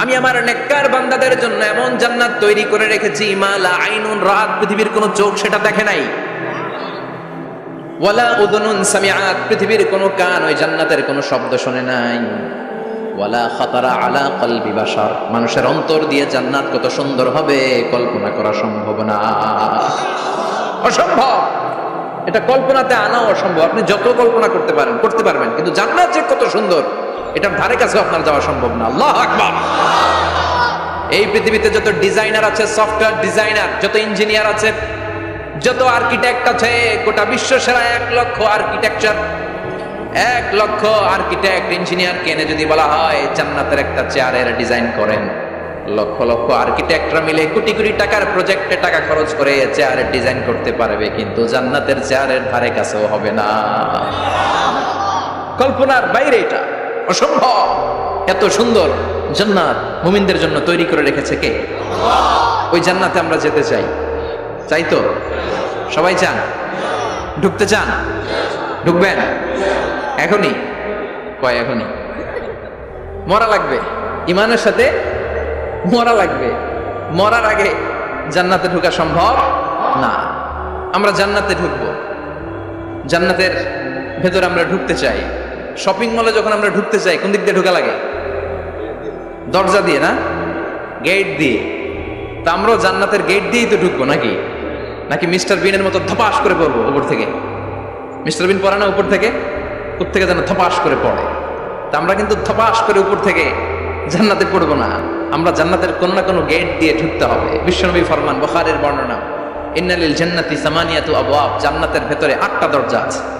আমি আমার নেককার বান্দাদের জন্য এমন জান্নাত তৈরি করে রেখেছি, মালা, আইনুন রাত পৃথিবীর কোনো চোখ সেটা দেখে নাই। ওয়ালা উদনুন সামিআত, পৃথিবীর কোনো কান ওই জান্নাতের কোনো শব্দ শোনে নাই। ওয়ালা খাতারা আলা কলবি বাশার, মানুষের অন্তর দিয়ে জান্নাত কত সুন্দর হবে, কল্পনা করা সম্ভব না। অসম্ভব! এটা কল্পনাতে আনা অসম্ভব। আপনি যত কল্পনা করতে পারেন, করতে পারবেন, কিন্তু জান্নাত যে কত সুন্দর এটার ধারে কাছে আপনার যাওয়া সম্ভব না। আল্লাহ আকবার। এই পৃথিবীতে যত ডিজাইনার আছে, সফটওয়্যার ডিজাইনার, যত ইঞ্জিনিয়ার আছে, যত আর্কিটেক্ট আছে, গোটা বিশ্ব সেরা এক লক্ষ আর্কিটেকচার, এক লক্ষ আর্কিটেক্ট ইঞ্জিনিয়ার কেনে যদি বলা হয়, জান্নাতের একটা চেয়ারের ডিজাইন করেন। লক্ষ লক্ষ আর্কিটেক্টরা মিলে কোটি কোটি টাকার প্রজেক্টে টাকা খরচ করে চেয়ারের ডিজাইন করতে পারবে, কিন্তু জান্নাতের চেয়ারের ধারে কাছেও হবে না। কল্পনার বাইরে এটা। অসম্ভব। এত সুন্দর জান্নাত মুমিনদের জন্য তৈরি করে রেখেছে কে? ওই জান্নাতে আমরা যেতে চাই। চাই তো? সবাই চান? ঢুকতে চান? ঢুকবেন? এখনই? কয় এখনই? মরা লাগবে। ইমানের সাথে মরা লাগবে। মরার আগে জান্নাতে ঢুকা সম্ভব? না। আমরা জান্নাতে ঢুকবো। জান্নাতের ভেতরে আমরা ঢুকতে চাই। শপিং মলে যখন আমরা ঢুকতে চাই কোন দিক দিয়ে ঢোকা লাগে? দরজা দিয়ে, না? গেট দিয়ে। তা আমরাও জান্নাতের গেট দিয়েই তো ঢুকবো, নাকি? নাকি মিস্টার বিনের মতো ধপাস করে পড়ব উপর থেকে? মিস্টার বিন পড়ে না উপর থেকে? উপর থেকে যেন ধপাস করে পড়ে? তা আমরা কিন্তু ধপাস করে উপর থেকে জান্নাতে পড়ব না। আমরা জান্নাতের কোনো না কোনো গেট দিয়ে ঢুকতে হবে। বিশ্বনবী ফরমান, বখারের বর্ণনা, ইন্নালিল জান্নাতি সামানিয়াতু আবওয়াব জান্নাতের ভেতরে আটটা দরজা আছে।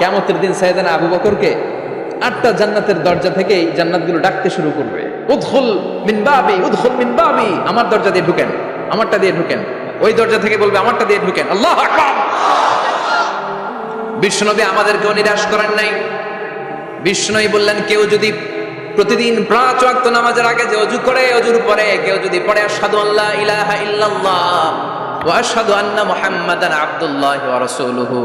কেমতের দিন সাইয়েদানা আবু বকরকে আটটা জান্নাতের দরজা থেকেই জান্নাতগুলো ডাকতে শুরু করবে। উদখুল মিন বাবি, উদখুল মিন বাবি। আমার দরজা দিয়ে ঢুকেন, আমারটা দিয়ে ঢুকেন। ওই দরজা থেকে বলবে, আমারটা দিয়ে ঢুকেন। আল্লাহ বিষ্ণুনবী আমাদেরকেও নিরাশ করেন নাই। বিষ্ণুই বললেন, কেউ যদি প্রতিদিন পাঁচ ওয়াক্ত নামাজের আগে যে অজু করে, অজুর পরে কেউ যদি পড়ে, আশহাদু আল্লাহ ইলাহা ইল্লাল্লাহ ওয়া আশহাদু আন্না মুহাম্মাদান আবদুল্লাহ ওয়া রাসূলুহু।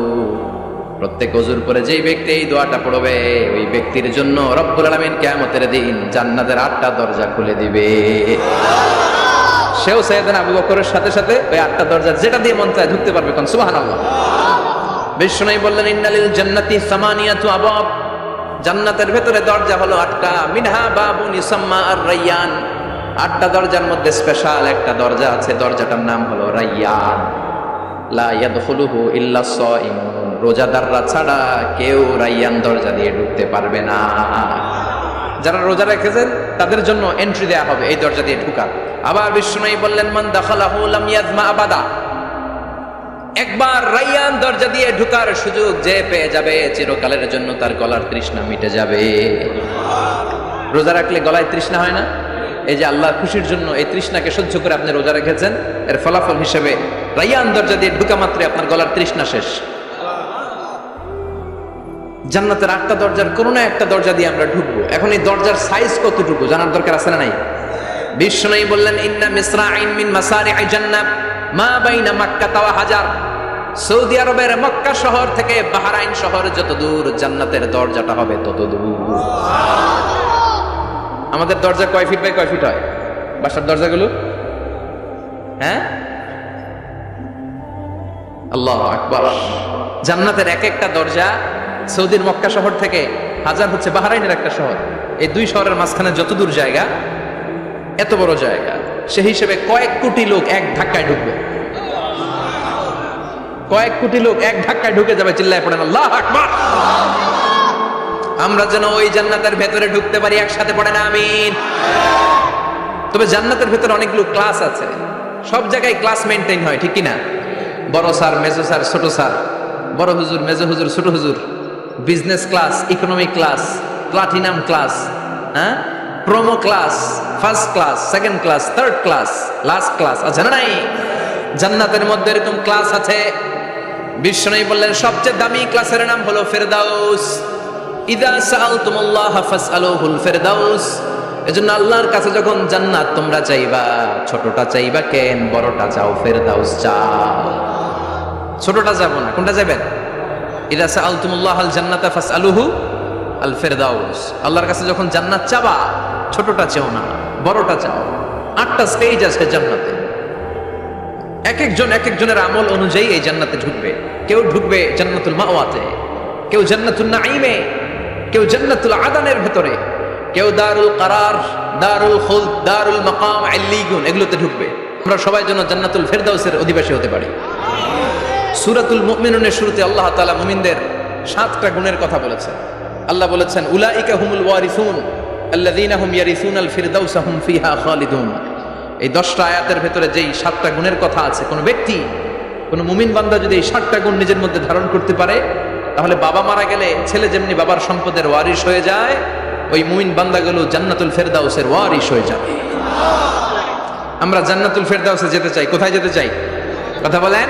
প্রত্যেক অজুর পরে যেই ব্যক্তি এই দোয়াটা পড়বে, ওই ব্যক্তির জন্য রব্বুল আলামিন কিয়ামতের দিন জান্নাতের আটটা দরজা খুলে দিবে। সেও সাইয়েদানা আবু বকরের সাথে সাথে ওই আটটা দরজা যেটা দিয়ে মন চায় ঢুকতে পারবে কোন, সুবহানাল্লাহ। বিষ্ণুই বললেন, ইন্নালিল জান্নাতি সামানিয়াতু আবাব জান্নাতের ভেতরে দরজা হলো আটটা। মিনহা বাবুন ইসাম্মা আর রাইয়ান আটটা দরজার মধ্যে স্পেশাল একটা দরজা আছে, দরজাটার নাম হলো রাইয়ান। লা ইয়াদখুলুহু ইল্লা সাইমুন। রোজাদাররা ছাড়া কেউ রাইয়ান দরজা দিয়ে ঢুকতে পারবে না। যারা রোজা রেখেছেন, তাদের জন্য এন্ট্রি দেয়া হবে এই দরজা দিয়ে ঢুকা। আবার বিষ্ণুই বললেন, মান আবাদা। একবার রাইয়ান দরজা দিয়ে ঢুকার সুযোগ যে পেয়ে যাবে, চিরকালের জন্য তার গলার তৃষ্ণা মিটে যাবে। রোজা রাখলে গলায় তৃষ্ণা হয় না? এই যে আল্লাহ খুশির জন্য এই তৃষ্ণাকে সহ্য করে আপনি রোজা রেখেছেন, এর ফলাফল হিসেবে রাইয়ান দরজা দিয়ে ঢুকা মাত্রে আপনার গলার তৃষ্ণা শেষ। জান্নাতের আটটা দরজার কোনো না একটা দরজা দিয়ে আমরা ঢুকবো। এখন এই দরজার সাইজ কতটুকু? জানার দরকার আছে না নাই? বিষ্ণু বললেন, ইন্না মিসরা আইন মিন মাসারি আই জান্নাত, মা বাইনা মাক্কা তাওয়া হাজার। সৌদি আরবের মক্কা শহর থেকে বাহারাইন শহর যত দূর জান্নাতের দরজাটা হবে তত দূর। আমাদের দরজা কয় ফিট বাই কয় ফিট হয়? বাসার দরজাগুলো? হ্যাঁ? আল্লাহ আকবার। জান্নাতের এক একটা দরজা সৌদির মক্কা শহর থেকে হাজার হচ্ছে বাহারাইনের একটা শহর। এই দুই শহরের মাঝখানে যত দূর জায়গা, এত বড় জায়গা। সে হিসেবে কয়েক কোটি লোক এক ধাক্কায় ঢুকবে। কয়েক কোটি লোক এক ধাক্কায় ঢুকে যাবে, চিল্লায় পড়েন আল্লাহ আকবার! আমরা যেন ওই জান্নাতের ভেতরে ঢুকতে পারি, একসাথে পড়ে না, আমিন। তবে জান্নাতের ভেতরে অনেকগুলো ক্লাস আছে। সব জায়গায় ক্লাস মেনটেন হয়, ঠিক কি না বড় স্যার, মেজো স্যার, ছোট স্যার। বড় হুজুর, মেজো হুজুর, ছোট হুজুর। Business class economic class platinum class হ্যাঁ promo class first class second class third class last class আছে না নাই? জান্নাতের মধ্যে এরকম ক্লাস আছে। বিষ্ণু বললেন, সবচেয়ে দামি ক্লাসের নাম হলো ফেরদাউস। ইদা সাআলতুমুল্লাহ ফাসআলুহুল ফেরদাউস। এজন্য আল্লাহর কাছে যখন জান্নাত, তোমরা চাইবা, ছোটটা চাইবা কেন, বড়টা চাও, ফেরদাউস চাও। ছোটটা যাব না, কোনটা যাবেন? ইদা সাআলতুমুল্লাহ আল জান্নাতা ফাসআলুহু আল ফেরদাউস আল্লাহর কাছে যখন জান্নাত চাবা, ছোটটা চাও না, বড়টা চাও, আটটা স্টেজ আছে জান্নাতে। এক একজন, এক একজনের আমল অনুযায়ী এই জান্নাতে ঢুকবে। কেউ ঢুকবে জান্নাতুল মাওয়াতে, কেউ জান্নাতুল নাঈমে, কেউ জান্নাতুল আদানের ভেতরে, কেউ দারুল কারার, দারুল খুলদ, দারুল মাকাম, আল্লিগুন, এগুলোতে ঢুকবে। আমরা সবাই যেন জান্নাতুল ফেরদাউসের অধিবাসী হতে পারি। সুরাতুল মুমিনুনের শুরুতে আল্লাহ তালা মুমিনদের সাতটা গুণের কথা বলেছেন। আল্লাহ বলেছেন, উলাইকা হুমুল ওয়ারিসুন, আল্লাযীনা হুম ইয়ারিসুনাল ফিরদাউসা হুম ফিহা খালিদুন। এই দশটা আয়াতের ভেতরে যেই সাতটা গুণের কথা আছে, কোনো ব্যক্তি, কোনো মুমিন বান্দা যদি এই সাতটা গুণ নিজের মধ্যে ধারণ করতে পারে, তাহলে বাবা মারা গেলে ছেলে যেমনি বাবার সম্পদের ওয়ারিশ হয়ে যায়, ওই মুমিন বান্দাগুলো জান্নাতুল ফেরদাউসের ওয়ারিশ হয়ে যাবে। আমরা জান্নাতুল ফেরদাউসে যেতে চাই, কোথায় যেতে চাই? কথা বলেন।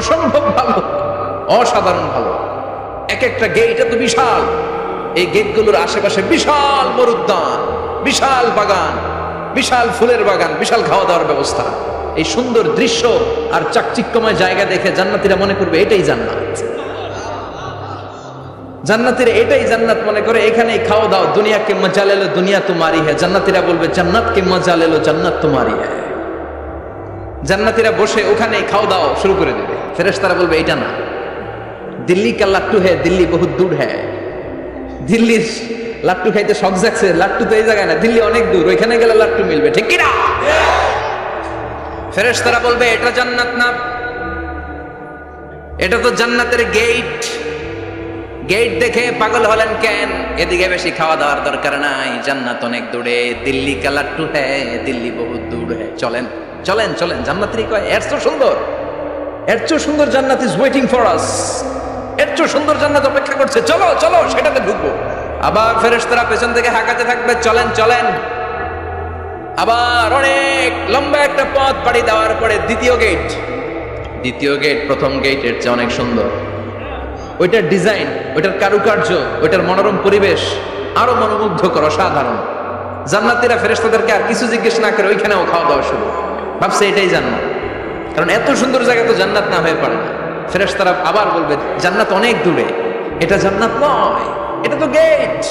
অসম্ভব ভালো, অসাধারণ ভালো। এক একটা গেট এত বিশাল। এই গেটগুলোর আশেপাশে বিশাল মরুদ্যান, বিশাল বাগান, বিশাল ফুলের বাগান, বিশাল খাওয়া দাওয়ার ব্যবস্থা। এই সুন্দর দৃশ্য আর চাকচিক্যময় জায়গা দেখে জান্নাতিরা মনে করবে, এটাই জান্নাত। জান্নাতিরা এটাই জান্নাত মনে করে, এখানেই খাওয়া দাও দুনিয়াকে মজা লেলো, দুনিয়া তোমারই হ্যাঁ জান্নাতিরা বলবে, জান্নাতকে মজা লেলো, জান্নাত তোমারই হ্যাঁ জান্নাতিরা বসে ওখানে খাওয়া দাওয়া শুরু করে দেবে। ফেরেস তারা বলবে এটা না। দিল্লি কা লাট্টু হ্যাঁ দিল্লি বহুত দূর হ্যাঁ দিল্লির লাট্টু খাইতে শখ জাগছে, লাট্টু তো এই জায়গায় না, দিল্লি অনেক দূর, ওইখানে গেলে লাট্টু মিলবে, ঠিক কিনা? ফেরেস তারা বলবে, এটা জান্নাত না। এটা তো জান্নাতের গেট। গেট দেখে পাগল হলেন কেন? এদিকে বেশি খাওয়া দাওয়ার দরকার নাই, জান্নাত অনেক দূরে। দিল্লি কা লাট্টু হ্যাঁ দিল্লি বহুত দূর হ্যাঁ চলেন। চলেন চলেন জান্নাতেরই কয়, এর তো সুন্দর। এর চেয়ে সুন্দর জান্নাত ইজ ওয়েটিং ফর আস এর চেয়ে সুন্দর জান্নাত অপেক্ষা করছে। চলো চলো, সেটাতে ঢুকবো। আবার ফেরেশতারা পেছন থেকে হাঁকাতে থাকবে। চলেন চলেন। আবার অনেক লম্বা একটা পথ পাড়ি দেওয়ার পরে দ্বিতীয় গেট দ্বিতীয় গেট প্রথম গেটের চেয়ে অনেক সুন্দর। ওইটার ডিজাইন ওইটার কারুকার্য, ওইটার মনোরম পরিবেশ আরও মনোমুগ্ধকর, অসাধারণ। জান্নাতিরা ফেরেশতাদেরকে আর কিছু জিজ্ঞেস না করে ওইখানেও খাওয়া দাওয়া শুরু। ভাবছে এটাই জান্নাত। কারণ এত সুন্দর জায়গা তো জান্নাত না হয়ে পারে না। ফেরেশতারা আবার বলবে, জান্নাত অনেক দূরে। এটা জান্নাত নয়। এটা তো গেট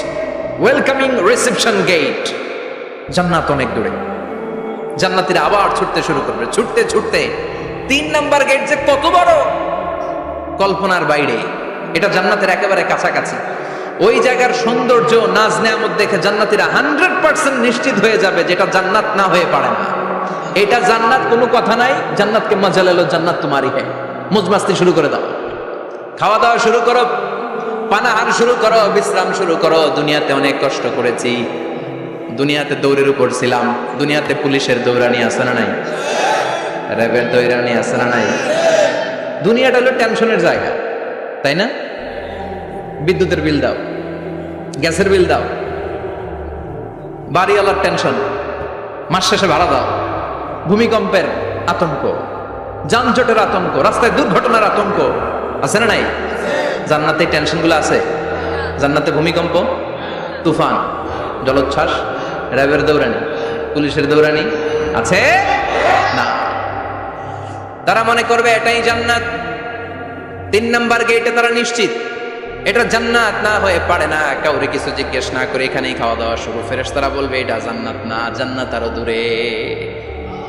ওয়েলকামিং রিসেপশন গেট জান্নাত অনেক দূরে। জান্নাতিরা আবার ছুটতে শুরু করবে। ছুটতে ছুটতে তিন নাম্বার গেট যে কত বড়? কল্পনার বাইরে। এটা জান্নাতের একেবারে কাছাকাছি। ওই জায়গার সৌন্দর্য নাজ নেয়ামত দেখে জান্নাতিরা হান্ড্রেড পার্সেন্ট নিশ্চিত হয়ে যাবে যেটা জান্নাত না হয়ে পারে না। এটা জান্নাত কোনো কথা নাই, জান্নাতকে মজা লেলো, জান্নাত তোমারই হ্যাঁ মুজমাস্তি শুরু করে দাও। খাওয়া দাওয়া শুরু করো, পানাহার শুরু করো, বিশ্রাম শুরু করো। দুনিয়াতে অনেক কষ্ট করেছি। দুনিয়াতে দৌড়ের উপর ছিলাম। দুনিয়াতে পুলিশের দৌড়ানি আছে না নাই? র্যাবের দৌড়ানি আছে না নাই? দুনিয়াটা হলো টেনশনের জায়গা, তাই না? বিদ্যুতের বিল দাও, গ্যাসের বিল দাও। বাড়িওয়ালার টেনশন, মাস শেষে ভাড়া দাও। ভূমিকম্পের আতঙ্ক, যানজটের আতঙ্ক, রাস্তায় দুর্ঘটনার আতঙ্ক, আছে না নাই? জান্নাতে টেনশনগুলো আছে? জান্নাতে ভূমিকম্প, তুফান, জলোচ্ছ্বাস, র্যাবের দৌড়ানি, পুলিশের দৌড়ানি, আছে? না। তারা মনে করবে এটাই জান্নাত। তিন নাম্বার গেটে তারা নিশ্চিত। এটা জান্নাত না হয়ে পারে না। কাউরে কিছু জিজ্ঞেস না করে এখানেই খাওয়া দাওয়া শুরু। ফেরেস তারা বলবে, এটা জান্নাত না। জান্নাত আরও দূরে।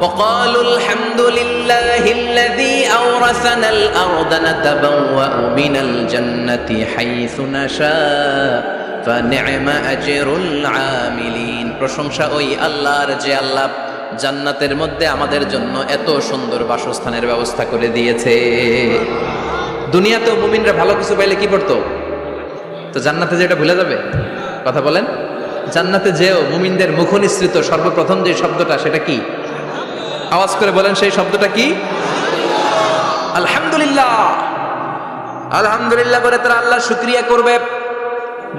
وقالوا الحمد لله الذي أورثنا الأرض نتبوأ من الجنة حيث نشاء فنعم أجر العاملين প্রশংসা ওই আল্লাহর যে আল্লাহ জান্নাতের মধ্যে আমাদের জন্য এত সুন্দর বাসস্থানের ব্যবস্থা করে দিয়েছে দুনিয়াতেও মুমিনরা ভালো কিছু পাইলে কি করতো তো জান্নাতে যেটা ভুলে যাবে কথা বলেন জান্নাতে যেও মুমিনদের মুখ নিঃসৃত সর্বপ্রথম যে শব্দটা সেটা কি আওয়াজ করে বলেন সেই শব্দটা কি? আলহামদুলিল্লাহ। আলহামদুলিল্লাহ করে তারা আল্লাহ শুক্রিয়া করবে,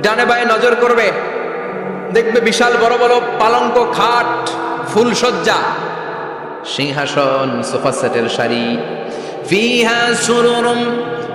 ডানে বায়ে নজর করবে। দেখবে বিশাল বড় বড় পালঙ্ক খাট ফুলসজ্জা সিংহাসন, সোফা সেটের শাড়ি ফিহা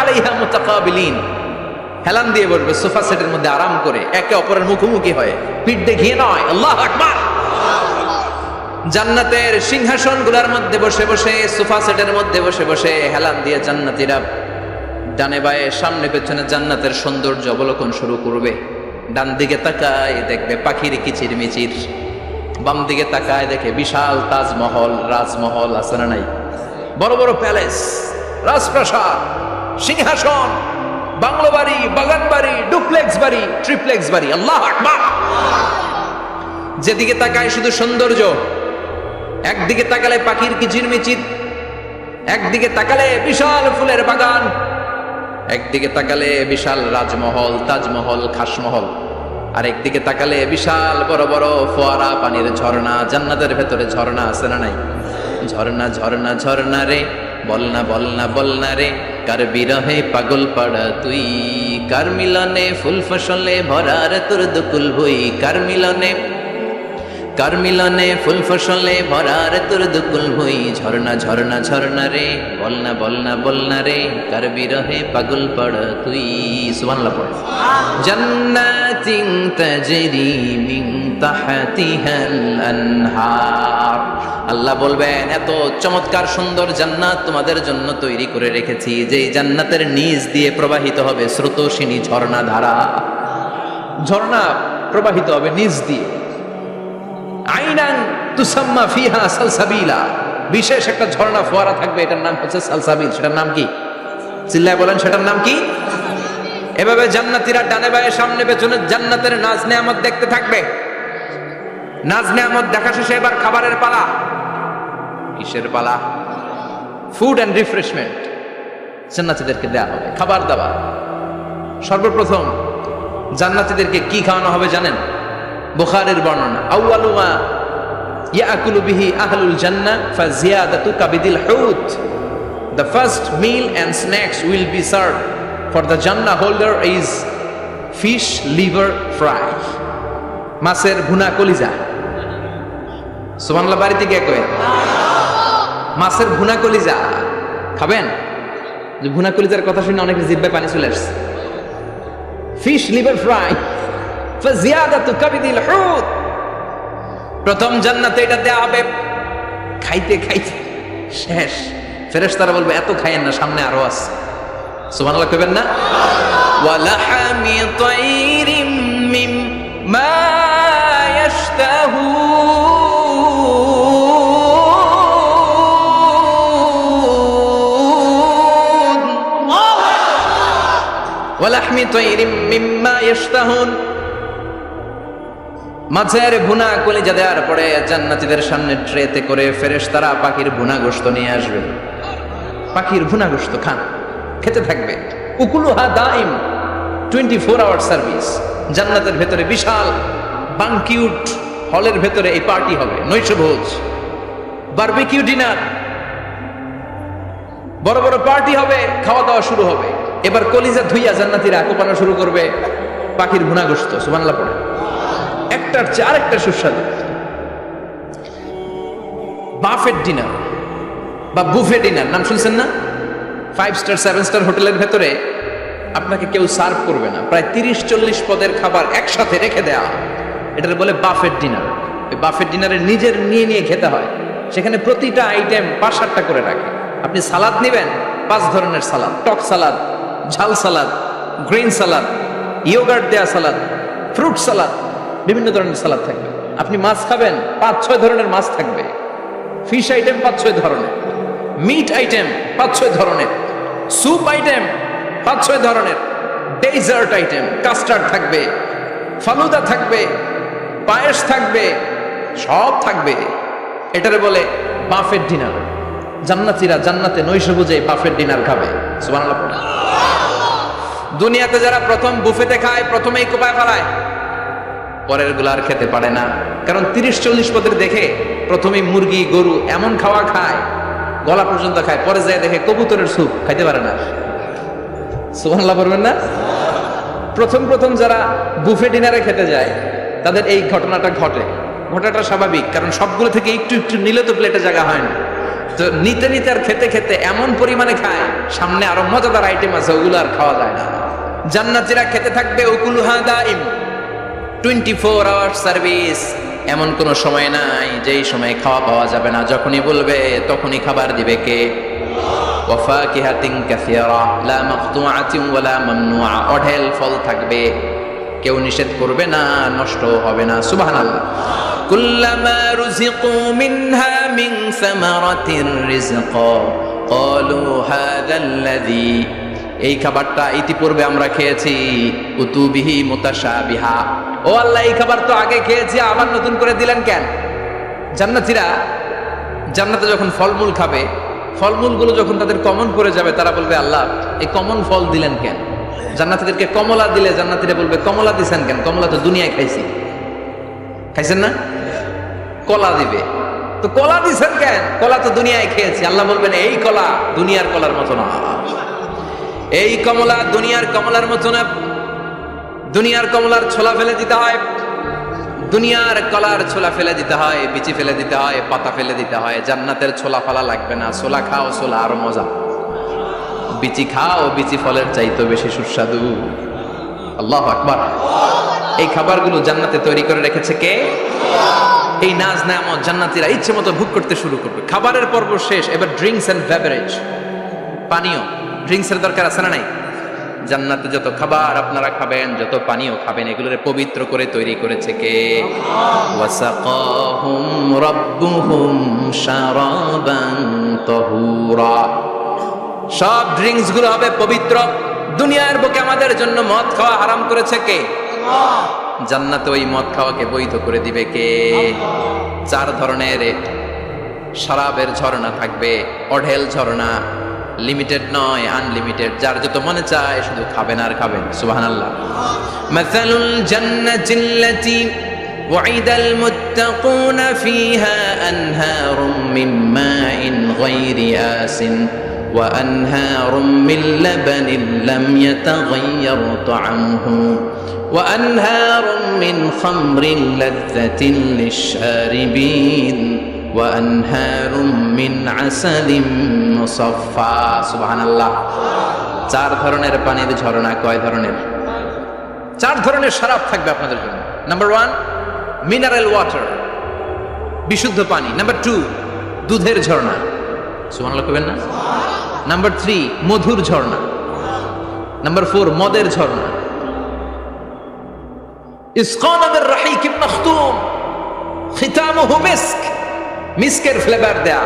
আলাইহা হেলান দিয়ে বসবে সোফা সেটের মধ্যে আরাম করে, একে অপরের মুখোমুখি হয়ে। পিঠ দেখিয়ে নয়, আল্লাহ আকবার। জান্নাতের সিংহাসনগুলার মধ্যে বসে বসে, সোফা সেটের মধ্যে বসে বসে হেলান দিয়ে জান্নাতীরা ডানে বায়ে, সামনে পেছনে জান্নাতের সৌন্দর্য অবলোকন শুরু করবে। ডান দিকে তাকায় দেখবে পাখির কিচির মিচির বাম দিকে তাকায় দেখে বিশাল তাজমহল, রাজমহল আছে না নাই? বড় বড় প্যালেস। রাজপ্রাসাদ, সিংহাসন বাংলো বাড়ি বাগান বাড়ি ডুপ্লেক্স বাড়ি ট্রিপ্লেক্স বাড়ি আল্লাহ যেদিকে তাকায় শুধু সৌন্দর্য, একদিকে তাকালে পাখির কিচির মিচির একদিকে তাকালে বিশাল ফুলের বাগান, একদিকে তাকালে বিশাল রাজমহল, তাজমহল, খাসমহল আর একদিকে তাকালে বিশাল বড় বড় ফোয়ারা, পানির ঝর্ণা, জান্নাতের ভেতরে ঝর্ণা আছে না নাই? ঝর্ণা ঝর্ণা ঝর্ণা রে। বলনা বলনা বলনা রে। কার বিরহে পাগল পাড়া তুই? কার মিলনে ফুল ফসলে ভরার তোর দুকুল ভুই? কার মিলনে কার মিলনে ফুল ফসলে ভরার তোর দুকুল ভুই? ঝর্ণা ঝর্ণা ঝর্ণা রে, বলনা বলনা বলনা রে, কার বিরহে পাগল পড় তুই? সুবহানাল্লাহ পড়। জান্নাতিন তাজরি আল্লাহ বলবেন, এত চমৎকার সুন্দর জান্নাত তোমাদের জন্য তৈরি করে রেখেছি যে জান্নাতের নিচ দিয়ে প্রবাহিত হবে স্রোতসিনী ঝর্ণা ধারা ঝর্ণা প্রবাহিত হবে নিচ দিয়ে। আইনান তুসাম্মা ফিহা সালসাবিলা। বিশেষ একটা ঝর্ণা ফোয়ারা থাকবে, এটার নাম হচ্ছে সালসাবিল। সেটার নাম কি? চিল্লায় বলেন, সেটার নাম কি? এভাবে জান্নাতীরা ডানে বায়ে, সামনে পেছনে জান্নাতের নাজ নেয়ামত দেখতে থাকবে। নাজ নেয়ামত দেখা শেষে এবার খাবারের পালা। কিসের পালা? ফুড অ্যান্ড রিফ্রেশমেন্ট জান্নাতীদেরকে দেয়া হবে, খাবার দাবার। সর্বপ্রথম জান্নাতীদেরকে কি খাওয়ানো হবে জানেন? বুখারের বর্ণনা আউয়ালুমা ইয়াকুলু বিহি আহলুল জান্নাহ ফাজিয়াদাতু কাবিদিল হুত। The first meal and snacks will be served for the Jannah holder is fish, liver, fry. মাছের ভুনা কলিজা। সুবহানাল্লাহ, বাড়িতে কে কয়ে? মাছের ভুনা কলিজা। খাবেন? ভুনা কলিজার কথা শুনে অনেকের জিব্বায় পানি চলে আসছে। ফিশ লিভার ফ্রাই প্রথম জান্নাতে এটা দেয়া হবে খাইতে খাইতে শেষ ফেরেশতারা বলবে এত খাইয়েন না সামনে আরো আছে সুবহানাল্লাহ কইবেন না ওয়ালাহামি তাইরিম মিম্মা يشتهون ولحم طير مما يشتهون মাছের ভুনা কলিজা দেওয়ার পরে জান্নাতীদের সামনে ট্রেতে করে ফেরেশতারা পাখির ভুনা গোশত নিয়ে আসবে। পাখির ভুনা গোশত খান, খেতে থাকবে। উকুলুহা দাইম টোয়েন্টি ফোর আওয়ার সার্ভিস জান্নাতের ভেতরে বিশাল বাংকিউট হলের ভেতরে এই পার্টি হবে নৈশভোজ বারবিকিউ ডিনার বড় বড় পার্টি হবে, খাওয়া দাওয়া শুরু হবে। এবার কলিজা ধুইয়া জান্নাতিরা কোপানো শুরু করবে পাখির ভুনা গোশত সুবানলা পড়ে। একটার চেয়ে আরেকটা সুস্বাদু। বাফেট ডিনার বা বুফে ডিনার নাম শুনছেন না? ফাইভ স্টার সেভেন স্টার হোটেলের ভেতরে আপনাকে কেউ সার্ভ করবে না। প্রায় তিরিশ, চল্লিশ পদের খাবার একসাথে রেখে দেওয়া এটার বলে বাফেট ডিনার ওই বাফেট ডিনারে নিজের নিয়ে নিয়ে খেতে হয়। সেখানে প্রতিটা আইটেম পাঁচ, সাতটা করে রাখে। আপনি সালাদ নেবেন, পাঁচ ধরনের সালাদ। টক সালাদ, ঝাল সালাদ গ্রিন সালাদ ইয়োগার্ট দেয়া সালাদ ফ্রুট সালাদ বিভিন্ন ধরনের সালাদ থাকবে। আপনি মাছ খাবেন, পাঁচ, ছয় ধরনের মাছ থাকবে। ফিশ আইটেম পাঁচ, ছয় ধরনের। মিট আইটেম পাঁচ, ছয় ধরনের। স্যুপ আইটেম পাঁচ, ছয় ধরনের। ডেজার্ট আইটেম কাস্টার্ড থাকবে। ফালুদা থাকবে, পায়েস থাকবে, সব থাকবে। এটারে বলে বাফের ডিনার জান্নাতিরা জান্নাতে নৈশভোজে বাফের ডিনার খাবে। সুবহানাল্লাহ। দুনিয়াতে যারা প্রথম বুফেতে খায়, প্রথমেই কোপায় ফেলায়। পরেরগুলো আর খেতে পারে না। কারণ তিরিশ, চল্লিশ পদের দেখে প্রথমেই মুরগি, গরু এমন খাওয়া খায়, গলা পর্যন্ত খায়, পরে যায় দেখে কবুতরের স্যুপ খাইতে পারে না। সুবহানাল্লাহ বলবেন না? প্রথম প্রথম যারা বুফে ডিনারে খেতে যায়, তাদের এই ঘটনাটা ঘটে। ঘটাটা স্বাভাবিক, কারণ সবগুলো থেকে একটু একটু নিলে তো প্লেটে জায়গা হয় না। তো নিতে নিতে আর খেতে খেতে এমন পরিমাণে খায়, সামনে আরও মজাদার আইটেম আছে, ওগুলো আর খাওয়া যায় না। জান্নাতিরা খেতে থাকবে ওকুলুহা দাইম। টোয়েন্টি ফোর আওয়ার সার্ভিস এমন কোনো সময় নাই যেই সময় খাওয়া পাওয়া যাবে না। যখনই বলবে, তখনই খাবার দিবে কে? অঢেল ফল থাকবে। কেউ নিষেধ করবে না নষ্ট হবে না। সুবহানাল্লাহ। কুল্লামা রুজিকু মিনহা মিন সামারাতির রিজকা ক্বালু হাযাল্লাযী এই খাবারটা ইতিপূর্বে আমরা খেয়েছি। উতুবিহি মুতাশাবিহা। ও আল্লাহ, এই খাবার তো আগে খেয়েছি, আবার নতুন করে দিলেন কেন? জান্নাতীরা জান্নাতে যখন ফলমূল খাবে, ফলমূলগুলো যখন তাদের কমন করে যাবে, তারা বলবে, আল্লাহ, এই কমন ফল দিলেন কেন? জান্নাতীদেরকে কমলা দিলে জান্নাতীরা বলবে, কমলা দিছেন কেন? কমলা তো দুনিয়ায় খাইছি। খাইছেন না? কলা দিবে। তো কলা দিছেন কেন? কলা তো দুনিয়ায় খেয়েছি। আল্লাহ বলবেন, এই কলা দুনিয়ার কলার মতো না। এই কমলা দুনিয়ার কমলার মতো না দুনিয়ার কমলার ছোলা ফেলে দিতে হয়। দুনিয়ার কলার ছোলা ফেলে দিতে হয়, বিচি ফেলে দিতে হয়, পাতা ফেলে দিতে হয়। জান্নাতের ছোলা ফলা লাগবে না। ছোলা খাও, ছোলা আরও মজা। বিচি খাও, বিচি ফলের চাইতো বেশি সুস্বাদু। আল্লাহ আকবার। এই খাবারগুলো জান্নাতে তৈরি করে রেখেছে কে? এই নাজ নামত জান্নাতিরা ইচ্ছে মতো ভোগ করতে শুরু করবে। খাবারের পর্ব শেষ। এবার ড্রিঙ্কস এন্ড বেভারেজ পানীয়। ড্রিঙ্কসের দরকার আছে না নাই? জান্নাতে যত খাবার আপনারা খাবেন, যত পানীয় খাবেন, এগুলোরে পবিত্র করে তৈরি করেছে কে? সব ড্রিঙ্কসগুলো হবে পবিত্র। দুনিয়ার বুকে আমাদের জন্য মদ খাওয়া হারাম করেছে কে? জান্নাতে ওই মদ খাওয়াকে বৈধ করে দিবে কে? চার ধরনের শরাবের ঝর্ণা থাকবে, অঢেল ঝর্ণা লিমিটেড নয় আনলিমিটেড যার যত মনে চায় শুধু খাবেন আর খাবেন সুবহানাল্লাহ মাসালুল জান্নাতিল্লাতি وعد المتقون فيها أنهار من ماء غير آس وأنهار من لبن لم يتغير طعمه وأنهار من خمر لذة للشاربين وأنهار من عسل মুসফা সুবাহান আল্লাহ চার ধরনের পানির ঝরনা কয় ধরনের? চার ধরনের সারাপ থাকবে আপনাদের জন্য। নাম্বার ওয়ান মিনারেল ওয়াটার বিশুদ্ধ পানি। নাম্বার টু দুধের ঝর্ণা। সুমান করবেন না? নাম্বার থ্রি মধুর ঝর্ণা। নাম্বার ফোর মদের ঝর্ণা। ইসকনের রাহি কিংবা মিস্কের ফ্লেভার দেয়া।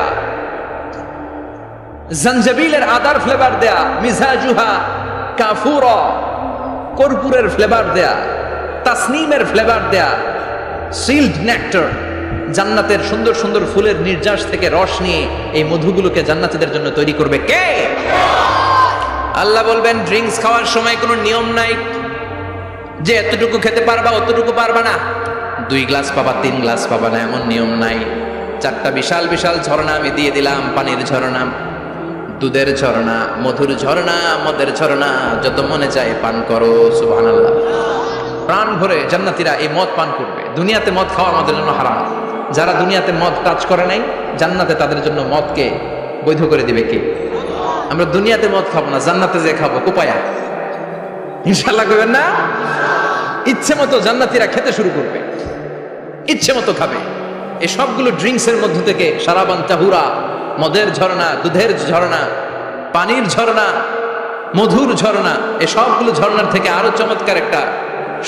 জঞ্জবিলের আদার ফ্লেভার দেয়া, মিজাজুহা, কাফুর, কর্পূরের ফ্লেভার দেয়া, তাসনিমের ফ্লেভার দেয়া সিল্ড নেক্টর জান্নাতের সুন্দর সুন্দর ফুলের নির্যাস থেকে রস নিয়ে এই মধুগুলোকে জান্নাতীদের জন্য তৈরি করবে কে? আল্লাহ বলবেন ড্রিঙ্কস খাওয়ার সময় কোনো নিয়ম নাই। যে এতটুকু খেতে পারবা, অতটুকু পারবা না। দুই গ্লাস পাবা, তিন গ্লাস পাবা না, এমন নিয়ম নাই। চারটা বিশাল বিশাল ঝর্ণা আমি দিয়ে দিলাম, পানির ঝর্ণা। দুধের ঝর্ণা, মধুর ঝর্ণা, মদের ঝর্ণা, যত মনে চায় পান করো সুবহান প্রাণ ভরে জান্নাতীরা এই মদ পান করবে। দুনিয়াতে মদ খাওয়া আমাদের জন্য হারাম। যারা দুনিয়াতে মদ টাচ করে নাই, জান্নাতে তাদের জন্য মদকে বৈধ করে দিবে কে? আমরা দুনিয়াতে মদ খাব না, জান্নাতে যে খাব, কোপায়া। ইনশাল্লাহ করবেন না? ইচ্ছে মতো জান্নাতীরা খেতে শুরু করবে। ইচ্ছে মতো খাবে। এই সবগুলো ড্রিঙ্কস এর মধ্য থেকে সারাবান তাহুরা মদের ঝর্ণা, দুধের ঝর্ণা, পানির ঝর্ণা, মধুর ঝর্ণা এই সবগুলো ঝর্ণার থেকে আরও চমৎকার একটা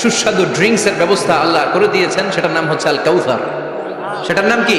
সুস্বাদু ড্রিঙ্কসের ব্যবস্থা আল্লাহ করে দিয়েছেন। সেটার নাম হচ্ছে আল কাউসার সেটার নাম কি?